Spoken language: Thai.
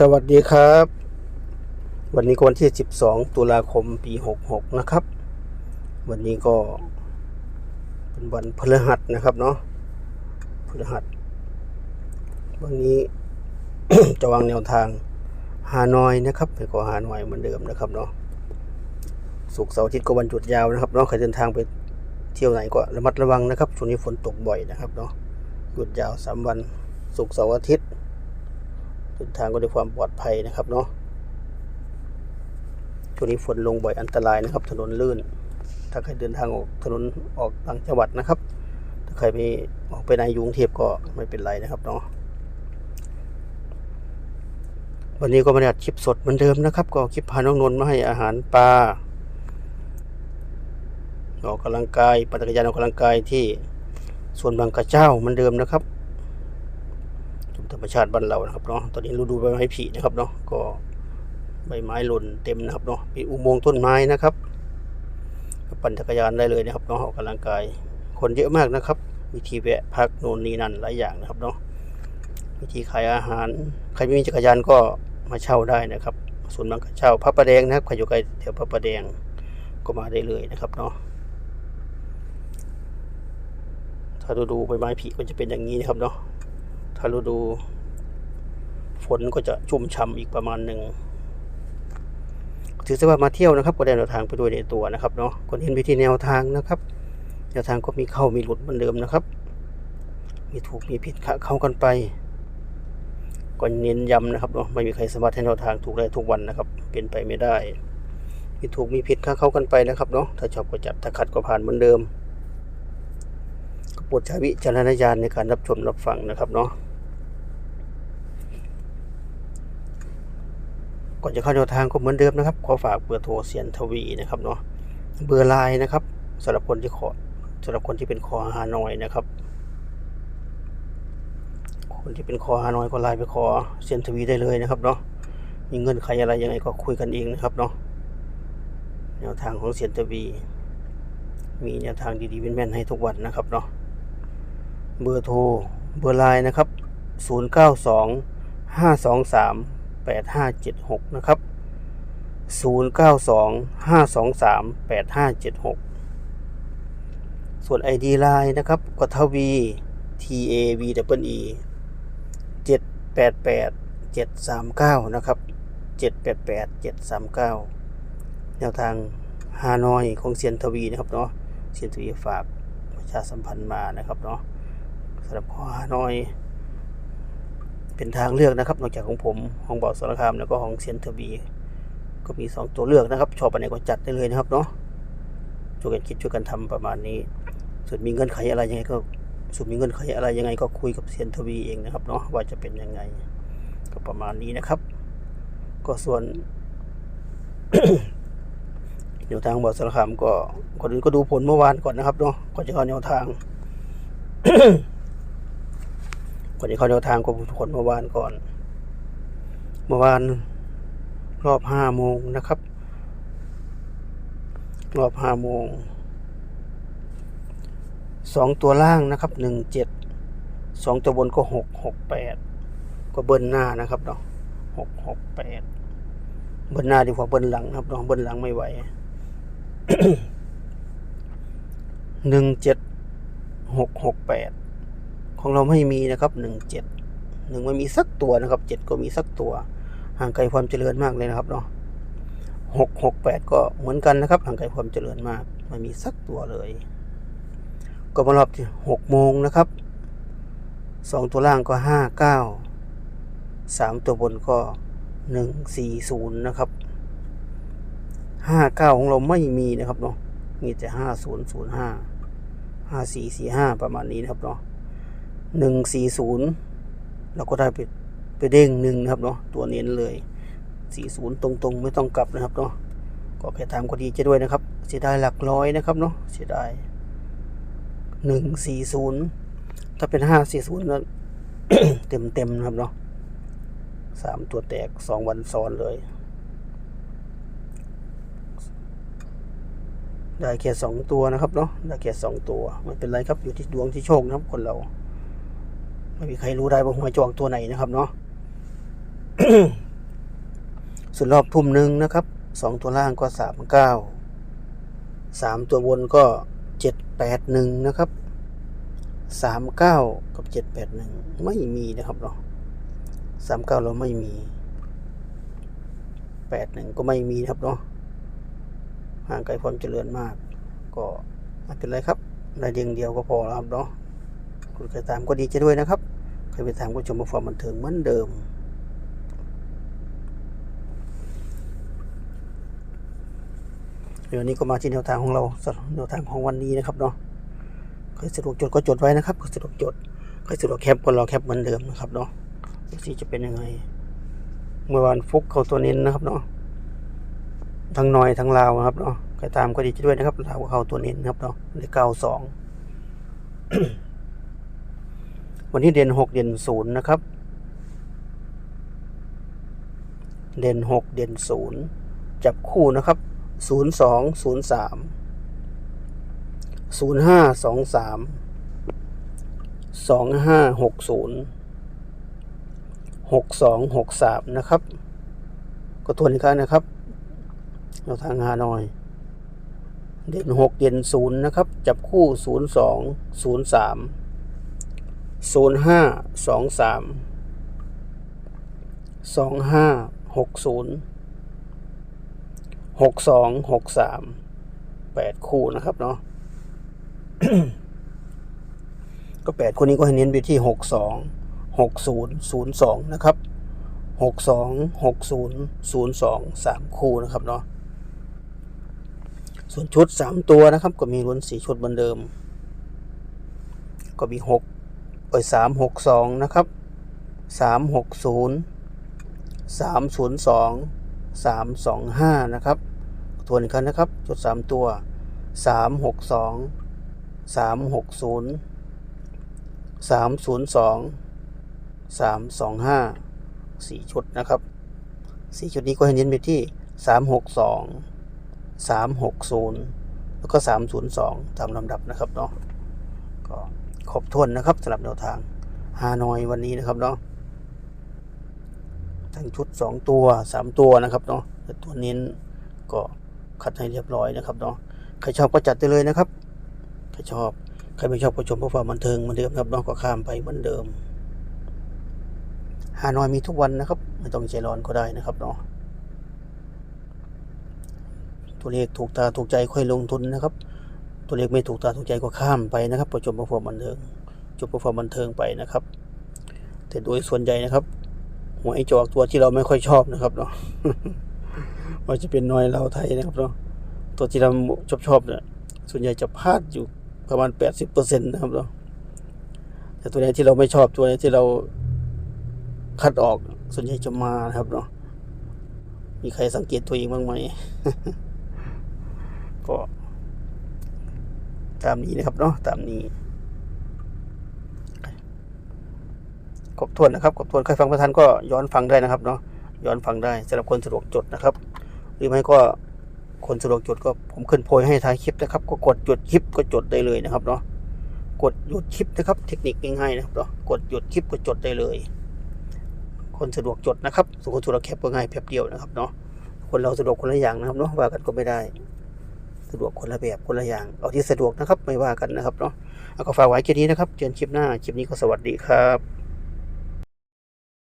สวัสดีครับ วันนี้วันที่ 12 ตุลาคมปี 66 นะครับ วันนี้ก็เป็นวันพฤหัสนะครับเนาะพฤหัส วันนี้จะวางแนวทางฮานอยนะครับไปก็ฮานอยเหมือนเดิมนะครับเนาะสุกร์เสาร์อาทิตย์ก็วันหยุดยาวนะครับเนาะใครเดินทางไปเที่ยวไหนก็ระมัดระวังนะครับช่วงนี้ฝนตกบ่อยนะครับเนาะหยุดยาวสามวันสุกร์เสาร์อาทิตย์ เดินทางก็ด้วยความปลอดภัยนะครับเนาะช่วงนี้ฝนลงบ่อยอันตรายนะครับ ถนนลื่น ถ้าใครเดินทางออกถนนออกต่างจังหวัดนะครับ ถ้าใครไปออกไปในยุงเทพก็ไม่เป็นไรนะครับเนาะวันนี้ก็มาอัดคลิปสดเหมือนเดิมนะครับ ก็คลิปพาน้องนนท์มาให้อาหารปลาออกกำลังกายปั่นจักรยานออกกำลังกายที่ส่วนบางกระเจ้าเหมือนเดิมนะครับ ธรรมชาติบ้านเรานะครับเนาะตอนนี้ฤดูใบไม้ผลินะครับเนาะก็ใบไม้หล่นเต็มนะครับเนาะมีอุโมงค์ต้นไม้นะครับปั่นจักรยานได้เลยนะครับเนาะออกกำลังกาย คนเยอะมากนะครับมีที่แวะพักโน่นนี่นั่นหลายอย่างนะครับเนาะมีที่ขายอาหาร ใครไม่มีจักรยานก็มาเช่าได้นะครับศูนย์บางกระเช่าพระประแดงนะครับใครอยู่ใกล้แถวพระประแดงก็มาได้เลยนะครับเนาะถ้าดูดูใบไม้ผลิก็จะเป็นอย่างนี้นะครับเนาะาฤดูฝนก็จะชุ่มฉ่ำอีกประมาณหนึ่งถือซะว่ามาเที่ยวนะครับก็ได้แนวทางไปด้วยในตัวนะครับเนาะคนเห็นวิธีแนวทางนะครับ แนวทางก็มีเข้ามีหลุดเหมือนเดิมนะครับ มีถูกมีผิดเข้ากันไปก็เน้นย้ำนะครับเนาะไม่มีใครสามารถให้แนวทางถูกได้ทุกวันนะครับ เป็นไปไม่ได้ มีถูกมีผิดเข้ากันไปนะครับเนาะถ้าชอบก็จัดถ้าขัดก็ผ่านเหมือนเดิมก็โปรดใช้วิจารณญาณในการรับชมรับฟังนะครับเนาะ ก่อนจะเข้าแนวทางก็เหมือนเดิมนะครับขอฝากเบอร์โทรเสียนทวีนะครับเนาะเบอร์ไลน์นะครับสำหรับคนที่ขอสำหรับคนที่เป็นคอฮานอยนะครับ คนที่เป็นคอฮานอยก็ไลน์ไปขอเสียนทวีได้เลยนะครับเนาะมีเงินใครอะไรยังไงก็คุยกันเองนะครับเนาะแนวทางของเสียนทวีมีแนวทางดีๆเป็นแม่นให้ทุกวันนะครับเนาะเบอร์โทรเบอร์ไลน์นะครับ 092 523 8576 นะครับ 092 523 8576 ส่วน ID ไลน์นะครับกทวี TAVE 788 739 นะครับ 788 739 แนวทางฮานอยของเซียนทวีนะครับเนาะเซียนทวีฝากประชาสัมพันธ์มานะครับเนาะสำหรับข้อฮานอย เป็นทางเลือกนะครับ นอกจากของผมของบอกสารคามแล้วก็ของเซียนทวีก็มีสองตัวเลือกนะครับ ชอบอันไหนก็จัดได้เลยนะครับเนาะช่วยกันคิดช่วยกันทำประมาณนี้ส่วนมีเงื่อนไขอะไรยังไงก็ส่วนมีเงื่อนไขอะไรยังไงก็คุยกับเซียนทวีเองนะครับเนาะว่าจะเป็นยังไง ก็ประมาณนี้นะครับ ก็ส่วนแนวทางบอกสารคามก็คนอื่นก็ดูผลเมื่อวานก่อนนะครับเนาะก่อนจะเข้าแนวทาง ก่อนจะเข้าแนวทางก็ดูผลเมื่อวานก่อน เมื่อวานรอบห้าโมงนะครับ รอบห้าโมงสองตัวล่างนะครับหนึ่งเจ็ดสองตัวบนก็หกหกแปดก็เบิ้ลหน้านะครับเนาะหกหกแปดเบิ้ลหน้าดีกว่าเบิ้ลหลังครับเนาะเบิ้ลหลังไม่ไหวหนึ่งเจ็ดหกหกแปด ของเราไม่มีนะครับหนึ่งเจ็ดหนึ่งไม่มีสักตัวนะครับเจ็ดก็มีสักตัว ห่างไกลความเจริญมากเลยนะครับเนาะหกหกแปดก็เหมือนกันนะครับห่างไกลความเจริญมากไม่มีสักตัวเลย ก็มารอบที่หกโมงนะครับสองตัวล่างก็ห้าเก้าสามตัวบนก็หนึ่งสี่ศูนย์นะครับห้าเก้าของเราไม่มีนะครับเนาะมีแต่ห้าศูนย์ศูนย์ห้าห้าสี่สี่ห้าประมาณนี้นะครับเนาะ หนึ่งสี่ศูนย์เราก็ได้ไปไปเด้งหนึ่งนะครับเนาะตัวเน้นเลย40ตรงๆ ไม่ต้องกลับนะครับเนาะก็แค่ทำก็ดีจะด้วยนะครับ เสียดายหลักร้อยนะครับเนาะเสียดาย140ถ้าเป็น540นั้นเต็มเต็มนะครับเนาะสามตัวแตกสองวันซ้อนเลย ได้แค่สองตัวนะครับเนาะได้แค่สองตัวไม่เป็นไรครับอยู่ที่ดวงที่โชคนะครับคนเรา ไม่มีใครรู้ได้ว่าหวยจะออกตัวไหนนะครับเนาะส่วนรอบทุ่มหนึ่งนะครับสองตัวล่างก็สามเก้าสามตัวบนก็เจ็ดแปดหนึ่งนะครับสามเก้ากับเจ็ดแปดหนึ่งไม่มีนะครับเนาะสามเก้าเราไม่มีแปดหนึ่งก็ไม่มีครับเนาะห่างไกลความเจริญมาก ก็ไม่เป็นไรครับได้เดียงเดียวก็พอแล้วครับเนาะคุณใครตามก็ดีใจด้วยนะครับ ใครไปตามก็ชมมาฟอร์มบันเทิงเหมือนเดิม เดี๋ยวนี้ก็มาที่แนวทางของเราแนวทางของวันนี้นะครับเนาะใครสะดวกจดก็จดไว้นะครับใครสะดวกจดใครสะดวกแคปก็รอแคปเหมือนเดิมนะครับเนาะดูสิจะเป็นยังไง เมื่อวานฟุกเขาตัวเน้นนะครับเนาะทั้งน้อยทั้งลาวนะครับเนาะใครตามก็ดีใจด้วยนะครับลาวเข้าตัวเน้นนะครับเนาะในเก้าสอง วันนี้เด่นหกเด่นศูนย์นะครับ เด่นหกเด่นศูนย์จับคู่นะครับศูนย์สองศูนย์สามศูนย์ห้าสองสามสองห้าหกศูนย์หกสองหกสามนะครับ ก็ทวนอีกครั้งนะครับเราทางฮานอยเด่นหกเด่นศูนย์นะครับ จับคู่ศูนย์สองศูนย์สาม ศูนย์ห้าสองสามสองห้าหกศูนย์หกสองหกสามแปดคู่นะครับเนาะก็แปดคนนี้ก็ให้เน้นไปที่หกสองหกศูนย์ศูนย์สองนะครับหกสองหกศูนย์ศูนย์สองสามคู่นะครับเนาะส่วนชุดสามตัวนะครับ ก็มีล้วนสี่ชุดเหมือนเดิม ก็มีหก เอ้ยสามหกสองนะครับสามหกศูนย์สามศูนย์สองสามสองห้านะครับทวนอีกครั้งนะครับชุดสามตัวสามหกสองสามหกศูนย์สามศูนย์สองสามสองห้าสี่ชุดนะครับสี่ชุดนี้ก็ให้เน้นไปที่สามหกสองสามหกศูนย์แล้วก็สามศูนย์สองตามลำดับนะครับเนาะ ครบถ้วนนะครับสำหรับแนวทางฮานอยวันนี้นะครับเนาะทั้งชุดสองตัวสามตัวนะครับเนาะแต่ตัวเน้นก็คัดให้เรียบร้อยนะครับเนาะใครชอบก็จัดได้เลยนะครับใครชอบใครไม่ชอบก็ชมเพื่อความบันเทิงเหมือนเดิมนะครับเนาะก็ข้ามไปเหมือนเดิมฮานอยมีทุกวันนะครับ ไม่ต้องใจร้อนก็ได้นะครับเนาะตัวเลขถูกตาถูกใจค่อยลงทุนนะครับ ตัวเลขไม่ถูกตาถูกใจก็ข้ามไปนะครับประจบประฟอร์มบันเทิงจบประฟอร์มบันเทิงไปนะครับ แต่โดยส่วนใหญ่นะครับหัวไอจอกตัวที่เราไม่ค่อยชอบนะครับเนาะว่าจะเป็นน้อยเราไทยนะครับเนาะตัวที่เราชอบชอบเนี่ยส่วนใหญ่จะพลาดอยู่ประมาณแปดสิบเปอร์เซ็นต์นะครับเนาะแต่ตัวไหนที่เราไม่ชอบตัวไหนที่เราคัดออกส่วนใหญ่จะมานะครับเนาะมีใครสังเกตตัวเองบ้างไหมก็ ตามนี้นะครับเนาะตามนี้ครบถ้วนนะครับครบถ้วนใครฟังประธานก็ย้อนฟังได้นะครับเนาะย้อนฟังได้สำหรับคนสะดวกจดนะครับ หรือไม่ก็คนสะดวกจดก็ผมขึ้นโพยให้ท้ายคลิปนะครับ ก็กดหยุดคลิปก็จดได้เลยนะครับเนาะกดหยุดคลิปนะครับ เทคนิคง่ายๆนะครับเนาะกดหยุดคลิปก็จดได้เลย คนสะดวกจดนะครับส่วนคนสะดวกแคปก็ง่ายแป๊บเดียวนะครับเนาะคนเราสะดวกคนละอย่างนะครับเนาะว่ากันก็ไม่ได้ สะดวกคนละแบบคนละอย่าง เอาที่สะดวกนะครับ ไม่ว่ากันนะครับเนาะเอาก็ฝากไว้แค่นี้นะครับ เจอกันคลิปหน้า คลิปนี้ก็สวัสดีครับ